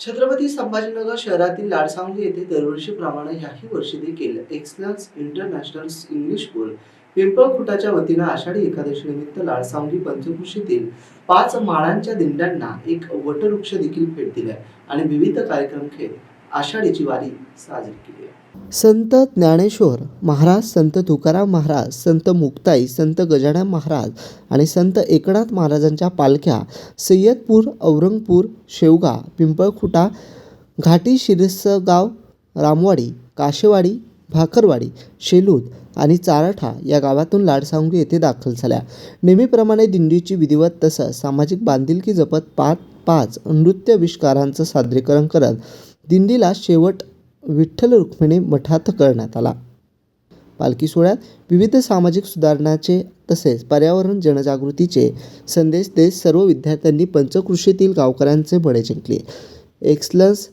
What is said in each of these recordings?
छत्रपती संभाजीनगर शहरातील लाडसांगली येथे दरवर्षीप्रमाणे याही वर्षी देखील एक्सलन्स इंटरनॅशनल इंग्लिश स्कूल पिंपळखुटाच्या वतीनं आषाढी एकादशी निमित्त लाडसांगली पंचकृषीतील पाच माळांच्या दिंड्यांना एक वटवृक्ष देखील भेट दिलाय आणि विविध कार्यक्रम खेळ आषाढीची वारी साजरी केली आहे. संत ज्ञानेश्वर महाराज संत तुकाराम महाराज संत मुक्ताई संत गजानन महाराज आणि संत एकनाथ महाराजांच्या पालख्या सय्यदपूर औरंगपूर शेवगा पिंपळखुटा घाटी शिरसगाव रामवाडी काशेवाडी भाकरवाडी शेलूद आणि चारठा या गावातून लाडसांगी येथे दाखल झाल्या. नेहमीप्रमाणे दिंडीची विधिवत तसंच सामाजिक बांधिलकी जपत पाच पाच नृत्यविष्कारांचं सादरीकरण करत दिंडीला शेवट विठ्ठल रुक्मिणी मठात करण्यात आला. पालखी सोहळ्यात विविध सामाजिक सुधारणाचे तसेच पर्यावरण जनजागृतीचे संदेश देत सर्व विद्यार्थ्यांनी पंचकृषीतील गावकऱ्यांचे बळे जिंकले. एक्सलन्स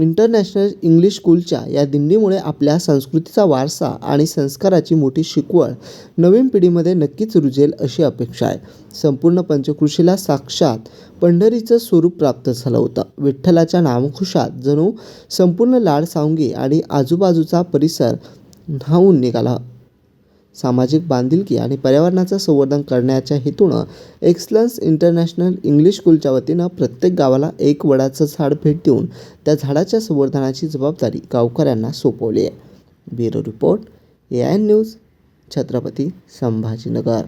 इंटरनॅशनल इंग्लिश स्कूलच्या या दिंडीमुळे आपल्या संस्कृतीचा वारसा आणि संस्काराची मोठी शिकवण नवीन पिढीमध्ये नक्कीच रुजेल अशी अपेक्षा आहे. संपूर्ण पंचकृषीला साक्षात पंढरीचं स्वरूप प्राप्त झालं होतं. विठ्ठलाच्या नामखुशात जणू संपूर्ण लाड सावंगी आणि आजूबाजूचा परिसर न्हावून निघाला. सामाजिक बांधिलकी आणि पर्यावरणाचं संवर्धन करण्याच्या हेतूनं एक्सलन्स इंटरनॅशनल इंग्लिश स्कूलच्या वतीनं प्रत्येक गावाला एक वडाचं झाड भेट देऊन त्या झाडाच्या संवर्धनाची जबाबदारी गावकऱ्यांना सोपवली आहे. Bureau report A I news Chhatrapati Sambhajinagar.